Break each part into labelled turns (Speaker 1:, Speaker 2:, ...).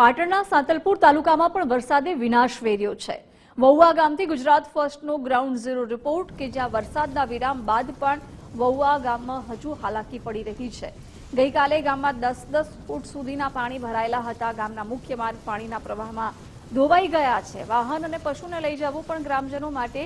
Speaker 1: પાટણના સાંતલપુર તાલુકામાં પણ વરસાદે વિનાશ વેર્યો છે. વહુવા ગામથી ગુજરાત ફર્સ્ટનો ગ્રાઉન્ડ ઝીરો રિપોર્ટ કે જ્યાં વરસાદના વિરામ બાદ પણ વહુવા ગામમાં હજુ હાલાકી પડી રહી છે. ગઈકાલે ગામમાં દસ દસ ફૂટ સુધીના પાણી ભરાયેલા હતા. ગામના મુખ્ય માર્ગ પાણીના પ્રવાહમાં ધોવાઈ ગયા છે. વાહન અને પશુને લઈ જવું પણ ગ્રામજનો માટે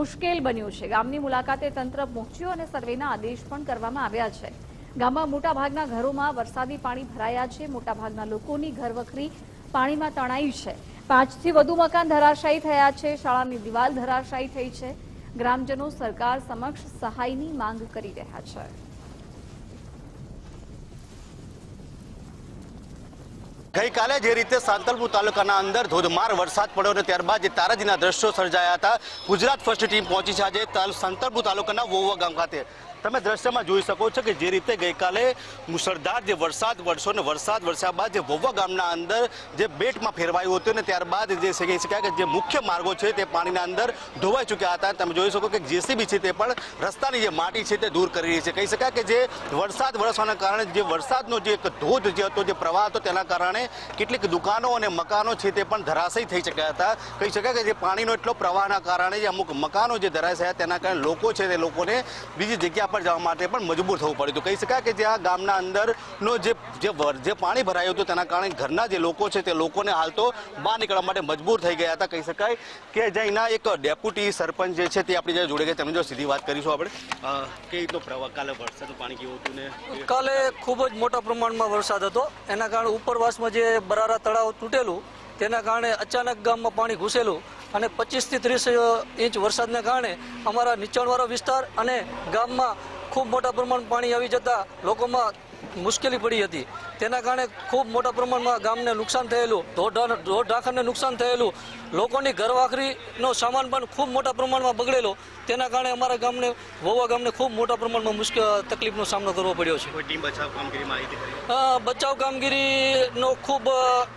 Speaker 1: મુશ્કેલ બન્યું છે. ગામની મુલાકાતે તંત્ર પહોંચ્યું અને સર્વેના આદેશ પણ કરવામાં આવ્યા છે. ગામમાં મોટાભાગના ઘરોમાં વરસાદી પાણી ભરાયા છે. મોટાભાગના લોકોની ઘરવખરી પાણીમાં તણાઈ છે. પાંચથી વધુ મકાન ધરાશાયી થયા છે. શાળાની દિવાલ ધરાશાયી થઈ છે. ગ્રામજનો સરકાર સમક્ષ સહાયની માંગ કરી રહ્યા છે.
Speaker 2: ગઈકાલે જે રીતે સાંતલપુર તાલુકાના અંદર ધોધમાર વરસાદ પડ્યો અને ત્યારબાદ જે તારાજીના દ્રશ્યો સર્જાયા હતા, ગુજરાત ફર્સ્ટ ટીમ પહોંચી છે. આજે સાંતલપુર તાલુકાના વોવા ગામ ખાતે તમે દ્રશ્યમાં જોઈ શકો છો કે જે રીતે ગઈકાલે મુસળધાર જે વરસાદ વરસો ને વરસાદ વરસ્યા બાદ જે વોવા ગામના અંદર જે બેટમાં ફેરવાયું હતું ને ત્યારબાદ જે કહી શકાય કે જે મુખ્ય માર્ગો છે તે પાણીના અંદર ધોવાઈ ચૂક્યા હતા. તમે જોઈ શકો કે જેસીબી છે તે પણ રસ્તાની જે માટી છે તે દૂર કરી રહી છે. કહી શકાય કે જે વરસાદ વરસવાના કારણે જે વરસાદનો જે એક ધોધ જે હતો, જે પ્રવાહ હતો તેના કારણે કેટલીક દુકાનો અને મકાનો છે તે પણ ધરાશયી થઈ શક્યા હતા. કહી શકાય કે જે પાણીનો એટલો પ્રવાહના કારણે જે અમુક મકાનો જે ધરાશયા તેના કારણે લોકો છે તે લોકોને બીજી જગ્યા પર જવા માટે પણ મજબૂર થવું પડ્યું હતું. કહી શકાય કે જ્યાં ગામના અંદરનો જે જે જે પાણી ભરાયું હતું તેના કારણે ઘરના જે લોકો છે તે લોકોને હાલ તો બહાર નીકળવા માટે મજબૂર થઈ ગયા હતા. કહી શકાય કે જ્યાં એક ડેપ્યુટી સરપંચ જે છે તે આપણી જોડે ગયા તેમની જો સીધી વાત કરીશું આપણે. કઈ રીતનો પ્રવાહ કાલે વરસાદનું પાણી કેવું હતું ને?
Speaker 3: કાલે ખૂબ જ મોટા પ્રમાણમાં વરસાદ હતો. એના કારણે ઉપરવાસમાં જે બરારા તળાવ તૂટેલું, તેના કારણે અચાનક ગામમાં પાણી ઘૂસેલું. અને પચીસથી ત્રીસ ઇંચ વરસાદને કારણે અમારા નીચાણવાળો વિસ્તાર અને ગામમાં ખૂબ મોટા પ્રમાણમાં પાણી આવી જતાં લોકોમાં મુશ્કેલી પડી હતી. તેના કારણે ખૂબ મોટા પ્રમાણમાં ગામને નુકસાન થયેલું ઢોર ઢાંખરને નુકસાન થયેલું લોકોની ઘરવાખરીનો સામાન પણ ખૂબ મોટા પ્રમાણમાં બગડેલો. તેના કારણે અમારા ગામને વોવા ગામને ખૂબ મોટા પ્રમાણમાં મુશ્કેલ તકલીફનો સામનો કરવો પડ્યો છે.
Speaker 2: બચાવ
Speaker 3: કામગીરીનો ખૂબ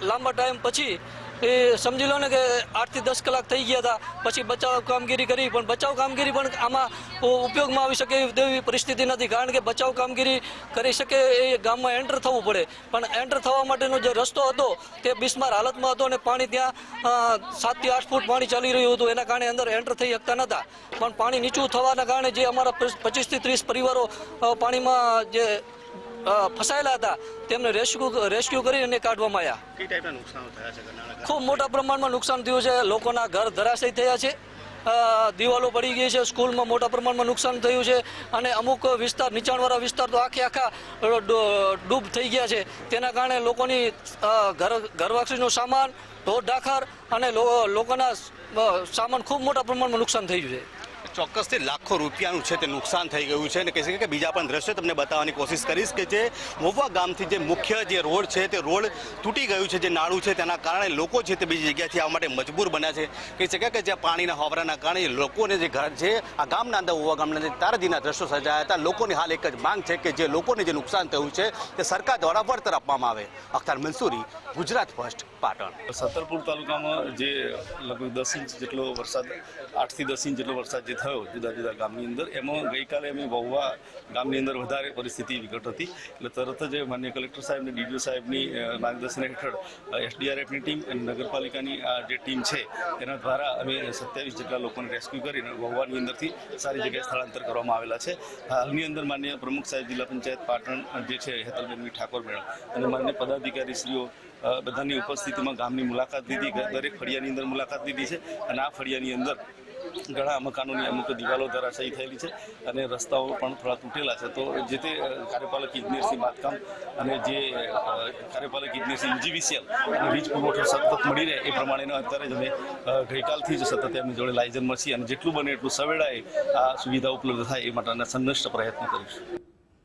Speaker 3: લાંબા ટાઈમ પછી એ સમજી લો ને કે આઠથી દસ કલાક થઈ ગયા હતા, પછી બચાવ કામગીરી કરી, પણ બચાવ કામગીરી પણ આમાં ઉપયોગમાં આવી શકે તેવી પરિસ્થિતિ નથી, કારણ કે બચાવ કામગીરી કરી શકે એ ગામમાં એન્ટર થવું પડે. પણ એન્ટર થવા માટેનો જે રસ્તો હતો, તે બિસ્માર હાલતમાં હતો અને પાણી ત્યાં સાતથી આઠ ફૂટ પાણી ચાલી રહ્યું હતું, એના કારણે અંદર એન્ટર થઈ શકતા નહોતા પણ પાણી નીચું થવાના કારણે જે અમારા પચીસથી ત્રીસ પરિવારો પાણીમાં જે ફસાયેલા હતા. તેમને રેસ્ક્યુ રેસ્ક્યુ કરી અને કાઢવામાં આવ્યા.
Speaker 2: કઈ ટાઈપના નુકસાન થયા છે
Speaker 3: ખૂબ મોટા પ્રમાણમાં નુકસાન થયું છે. લોકોના ઘર ધરાશયી થયા છે. દિવાલો પડી ગઈ છે. સ્કૂલમાં મોટા પ્રમાણમાં નુકસાન થયું છે. અને અમુક વિસ્તાર નીચાણવાળા વિસ્તાર તો આખે આખા ડૂબ થઈ ગયા છે. તેના કારણે લોકોની ઘર ઘરવાસીનો સામાન ઢોર ઢાખર અને લોકોના સામાન ખૂબ મોટા પ્રમાણમાં નુકસાન થયું છે.
Speaker 2: ચોક્કસથી લાખો રૂપિયાનું છે તે નુકસાન થઈ ગયું છે અને કહી શકાય કે બીજા પણ દ્રશ્યો તમને બતાવવાની કોશિશ કરીશ કે જે મોવા ગામથી જે મુખ્ય જે રોડ છે તે રોડ તૂટી ગયું છે, જે નાળું છે તેના કારણે લોકો છે તે બીજી જગ્યાથી આવવા માટે મજબૂર બન્યા છે. કહી શકાય કે જે પાણીના હોવરાના કારણે લોકોને જે ઘર છે, આ ગામના અંદર, મોવા ગામના જે તારાજીના દ્રશ્યો સર્જાયા હતા. લોકોની હાલ એક જ માંગ છે કે જે લોકોને જે નુકસાન થયું છે તે સરકાર દ્વારા વળતર આપવામાં આવે. અખ્તાર મંસૂરી, ગુજરાત ફર્સ્ટ, પાટણ.
Speaker 4: સત્તરપુર તાલુકામાં જે લગભગ દસ ઇંચ જેટલો વરસાદ, આઠથી દસ ઇંચ જેટલો વરસાદ જે થયો, જુદા જુદા ગામની અંદર. એમાં ગઈકાલે અમે વહુવા ગામની અંદર વધારે પરિસ્થિતિ વિકટ હતી. એટલે તરત જ માન્ય કલેક્ટર સાહેબ અને ડીડીઓ સાહેબની માર્ગદર્શન હેઠળ એસડીઆરએફની ટીમ અને નગરપાલિકાની આ જે ટીમ છે, એના દ્વારા અમે સત્યાવીસ જેટલા લોકોને રેસ્ક્યુ કરીને વહુવાની અંદરથી સારી જગ્યાએ સ્થળાંતર કરવામાં આવેલા છે. હાલની અંદર માન્ય પ્રમુખ સાહેબ જિલ્લા પંચાયત પાટણ જે છે હેતલબેનવી ઠાકોર મેડમ અને માન્ય પદાધિકારીશ્રીઓ બધાની ઉપસ્થિતિમાં ગામની મુલાકાત લીધી. દરેક ફળિયાની અંદર મુલાકાત લીધી છે અને આ ફળિયાની અંદર ઘણા મકાનોની અમુક દિવાલો ધરાશાયી થયેલી છે અને રસ્તાઓ પણ થોડા તૂટેલા છે. તો જે તે કાર્યપાલક ઇજનેરશ્રી બાંધકામ અને જે કાર્યપાલક ઇજનેરશ્રી યુજીવીસીએલ અને વીજ પુરવઠો સતત મળી રહે એ પ્રમાણેનો અત્યારે જ અમે ગઈકાલથી જ સતત એમની જોડે લાયઝનમાં છીએ અને જેટલું બને એટલું સવેળાએ આ સુવિધા ઉપલબ્ધ થાય એ માટેના સંઘર્ષ પ્રયત્ન કરીશું.